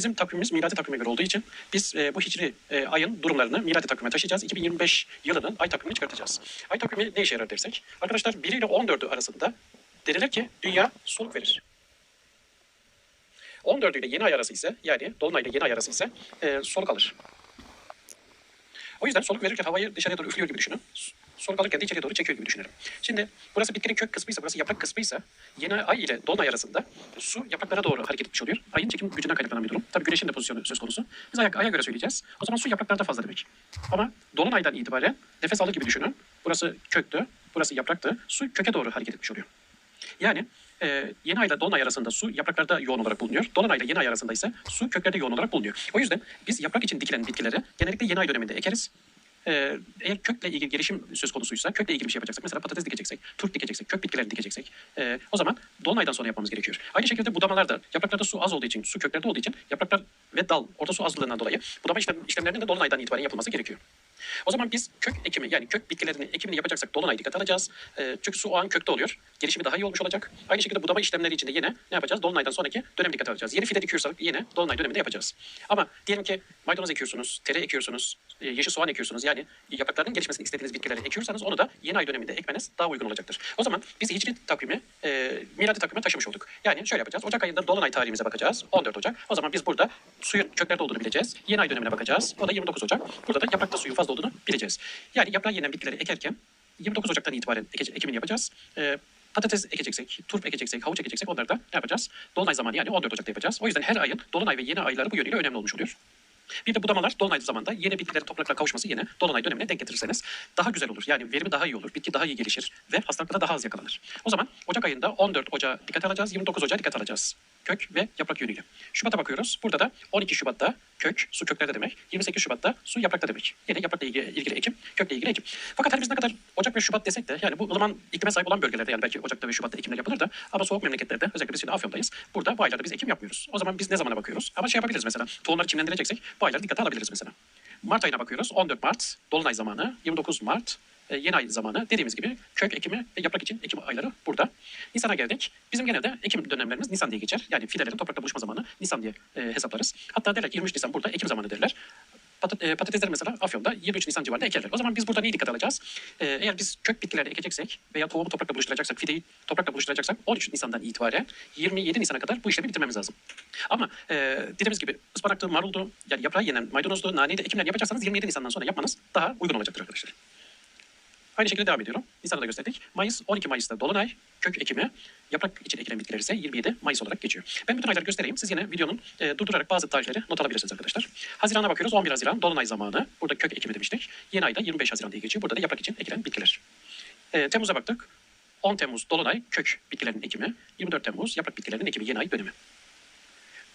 Bizim takvimimiz miladi takvime göre olduğu için biz e, bu hicri e, ayın durumlarını miladi takvime taşıyacağız. 2025 yılının ay takvimini çıkartacağız. Ay takvimi ne işe yarar dersek? Arkadaşlar 1 ile 14'ü arasında denilir ki dünya soluk verir. 14 ile yeni ay arası ise yani dolunay ile yeni ay arası ise e, soluk alır. O yüzden soluk verirken havayı dışarıya doğru üflüyor gibi düşünün. Soluk alırken de içeriye doğru çekiyor gibi düşünelim. Şimdi burası bitkinin kök kısmıysa, burası yaprak kısmıysa yeni ay ile dolunay arasında su yapraklara doğru hareket etmiş oluyor. Ayın çekim gücünden kaynaklanan bir durum. Tabii güneşin de pozisyonu söz konusu. Biz aya, aya göre söyleyeceğiz. O zaman su yapraklarda fazla demek. Ama dolunaydan itibaren nefes alır gibi düşünün. Burası köktü, burası yapraktı. Su köke doğru hareket etmiş oluyor. Yani e, yeni ayla dolunay arasında su yapraklarda yoğun olarak bulunuyor. Dolunayla yeni ay arasında ise su köklerde yoğun olarak bulunuyor. O yüzden biz yaprak için dikilen bitkileri genellikle yeni ay döneminde ekeriz. Ee, eğer kökle ilgili gelişim söz konusuysa, kökle ilgili bir şey yapacaksak, mesela patates dikeceksek, turp dikeceksek, kök bitkilerini dikeceksek, e, o zaman dolunaydan sonra yapmamız gerekiyor. Aynı şekilde budamalar da, yapraklarda su az olduğu için, su köklerde olduğu için, yapraklar ve dal, orada su azlığından dolayı budama işlem, işlemlerinin de dolunaydan itibaren yapılması gerekiyor. O zaman biz kök ekimi yani kök bitkilerinin ekimini yapacaksak dolunay dikkat alacağız. Ee, çünkü su o an kökte oluyor. Gelişimi daha iyi olmuş olacak. Aynı şekilde budama işlemleri için de yine ne yapacağız? Dolunaydan sonraki dönem dikkat alacağız. Yeni fide dikiyorsak yine dolunay döneminde yapacağız. Ama diyelim ki maydanoz ekiyorsunuz, tere ekiyorsunuz, e, yeşil soğan ekiyorsunuz. Yani yapraklarının gelişmesini istediğiniz bitkileri ekiyorsanız onu da yeni ay döneminde ekmeniz daha uygun olacaktır. O zaman biz hicri takvimi e, miladi takvime taşımış olduk. Yani şöyle yapacağız. Ocak ayında dolunay tarihimize bakacağız. 14 Ocak. O zaman biz burada suyun köklerde olduğunu bileceğiz. Yeni ay dönemine bakacağız. O da 29 Ocak. Burada da yaprakta suyun fazla olduğunu bileceğiz. Yani yaprağı yenen bitkileri ekerken 29 Ocak'tan itibaren eke- ekimini yapacağız. E, patates ekeceksek, turp ekeceksek, havuç ekeceksek onları da ne yapacağız? Dolunay zamanı yani 14 Ocak'ta yapacağız. O yüzden her ayın dolunay ve yeni ayları bu yönüyle önemli olmuş oluyor. Bir de budamalar dolunay zamanında yeni bitkilerin toprakla kavuşması yine dolunay dönemine denk getirirseniz daha güzel olur. Yani verimi daha iyi olur. Bitki daha iyi gelişir ve hastalıklara daha az yakalanır. O zaman Ocak ayında 14 Ocağı dikkat alacağız, 29 Ocağı dikkat alacağız. Kök ve yaprak yönüyle. Şubat'a bakıyoruz. Burada da 12 Şubat'ta kök, su köklerde demek. 28 Şubat'ta su yaprakta demek. Yine yaprakla ilgili, ilgili ekim, kökle ilgili ekim. Fakat her biz ne kadar Ocak ve Şubat desek de yani bu ılıman iklime sahip olan bölgelerde yani belki Ocak'ta ve Şubat'ta ekimler yapılır da ama soğuk memleketlerde özellikle biz şimdi Afyon'dayız. Burada bu aylarda biz ekim yapmıyoruz. O zaman biz ne zamana bakıyoruz? Ama şey yapabiliriz mesela. Tohumları çimlendireceksek bu ayları dikkate alabiliriz mesela. Mart ayına bakıyoruz. 14 Mart, Dolunay zamanı, 29 Mart, e, yeni ay zamanı dediğimiz gibi kök ekimi ve yaprak için ekim ayları burada. Nisan'a geldik. Bizim genelde ekim dönemlerimiz Nisan diye geçer. Yani fidelerin toprakta buluşma zamanı Nisan diye e, hesaplarız. Hatta derler ki 23 Nisan burada ekim zamanı derler. Patat, e, patatesleri mesela Afyon'da 23 Nisan civarında ekerler. O zaman biz burada neyi dikkat alacağız? E, eğer biz kök bitkileri ekeceksek veya tohumu toprakla buluşturacaksak, fideyi toprakla buluşturacaksak 13 Nisan'dan itibaren 27 Nisan'a kadar bu işlemi bitirmemiz lazım. Ama e, dediğimiz gibi ıspanaktı, maruldu, yani yaprağı yenen maydanozdu, naneyi de ekimler yapacaksanız 27 Nisan'dan sonra yapmanız daha uygun olacaktır arkadaşlar. Aynı şekilde devam ediyorum. Nisan'da da gösterdik. Mayıs 12 Mayıs'ta dolunay, kök ekimi, yaprak için ekilen bitkiler ise 27 Mayıs olarak geçiyor. Ben bütün ayları göstereyim. Siz yine videonun e, durdurarak bazı tarihleri not alabilirsiniz arkadaşlar. Haziran'a bakıyoruz. 11 Haziran dolunay zamanı. Burada kök ekimi demiştik. Yeni ayda 25 Haziran diye geçiyor. Burada da yaprak için ekilen bitkiler. E, Temmuz'a baktık. 10 Temmuz dolunay kök bitkilerinin ekimi. 24 Temmuz yaprak bitkilerinin ekimi yeni ay dönemi.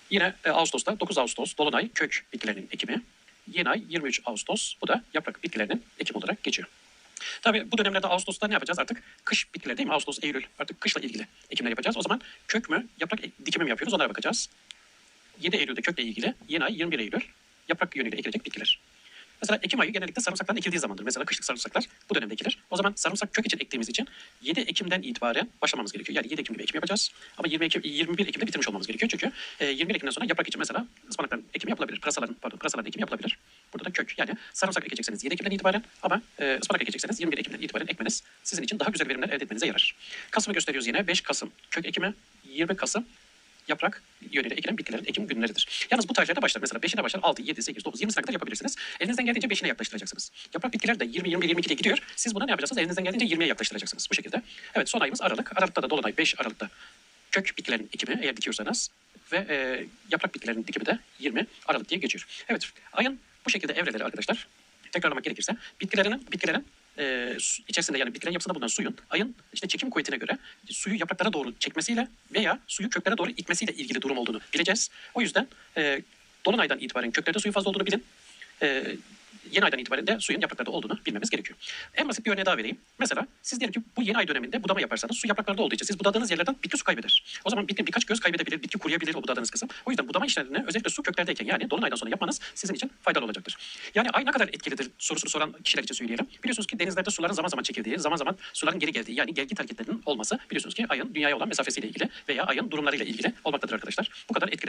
Yine e, Ağustos'ta 9 Ağustos dolunay kök bitkilerinin ekimi. Yeni ay 23 Ağustos. Bu da yaprak bitkilerinin ekimi olarak geçiyor. Tabii bu dönemlerde Ağustos'ta ne yapacağız artık? Kış bitkileri değil mi? Ağustos, Eylül artık kışla ilgili ekimler yapacağız. O zaman kök mü, yaprak e- dikimi mi yapıyoruz? Onlara bakacağız. 7 Eylül'de kökle ilgili, yeni ay 21 Eylül yaprak yönüyle ekilecek bitkiler. Mesela Ekim ayı genellikle sarımsakların ekildiği zamandır. Mesela kışlık sarımsaklar bu dönemde ekilir. O zaman sarımsak kök için ektiğimiz için 7 Ekim'den itibaren başlamamız gerekiyor. Yani 7 Ekim gibi ekim yapacağız. Ama 20 Ekim, 21 Ekim'de bitirmiş olmamız gerekiyor. Çünkü e, 21 Ekim'den sonra yaprak için mesela ıspanakların ekimi yapılabilir. Pırasaların, pardon, pırasaların ekimi yapılabilir. Burada da kök. Yani sarımsak ekecekseniz 7 Ekim'den itibaren ama e, ıspanak ekecekseniz 21 Ekim'den itibaren ekmeniz sizin için daha güzel verimler elde etmenize yarar. Kasım'ı gösteriyoruz yine. 5 Kasım kök ekimi, 20 Kasım yaprak yönüyle ekilen bitkilerin ekim günleridir. Yalnız bu tarihlerde başlar. Mesela 5'ine başlar 6, 7, 8, 9, 20'sine kadar yapabilirsiniz. Elinizden geldiğince 5'ine yaklaştıracaksınız. Yaprak bitkiler de 20, 21, 22'de gidiyor. Siz buna ne yapacaksınız? Elinizden geldiğince 20'ye yaklaştıracaksınız. Bu şekilde. Evet son ayımız Aralık. Aralık'ta da Dolunay 5 Aralık'ta kök bitkilerin ekimi eğer dikiyorsanız ve e, yaprak bitkilerin dikimi de 20 Aralık diye geçiyor. Evet ayın bu şekilde evreleri arkadaşlar tekrarlamak gerekirse bitkilerinin bitkilerin e, içerisinde yani bitkilerin yapısında bulunan suyun ayın işte çekim kuvvetine göre suyu yapraklara doğru çekmesiyle veya suyu köklere doğru itmesiyle ilgili durum olduğunu bileceğiz. O yüzden e, dolunaydan itibaren köklerde suyun fazla olduğunu bilin. E, yeni aydan itibaren de suyun yapraklarda olduğunu bilmemiz gerekiyor. En basit bir örneği daha vereyim. Mesela siz diyelim ki bu yeni ay döneminde budama yaparsanız su yapraklarda olduğu için siz budadığınız yerlerden bitki su kaybeder. O zaman bitki birkaç göz kaybedebilir, bitki kuruyabilir o budadığınız kısım. O yüzden budama işlerini özellikle su köklerdeyken yani dolunaydan sonra yapmanız sizin için faydalı olacaktır. Yani ay ne kadar etkilidir sorusunu soran kişiler için söyleyelim. Biliyorsunuz ki denizlerde suların zaman zaman çekildiği, zaman zaman suların geri geldiği yani gelgit hareketlerinin olması biliyorsunuz ki ayın dünyaya olan mesafesiyle ilgili veya ayın durumlarıyla ilgili olmaktadır arkadaşlar. Bu kadar etkilidir.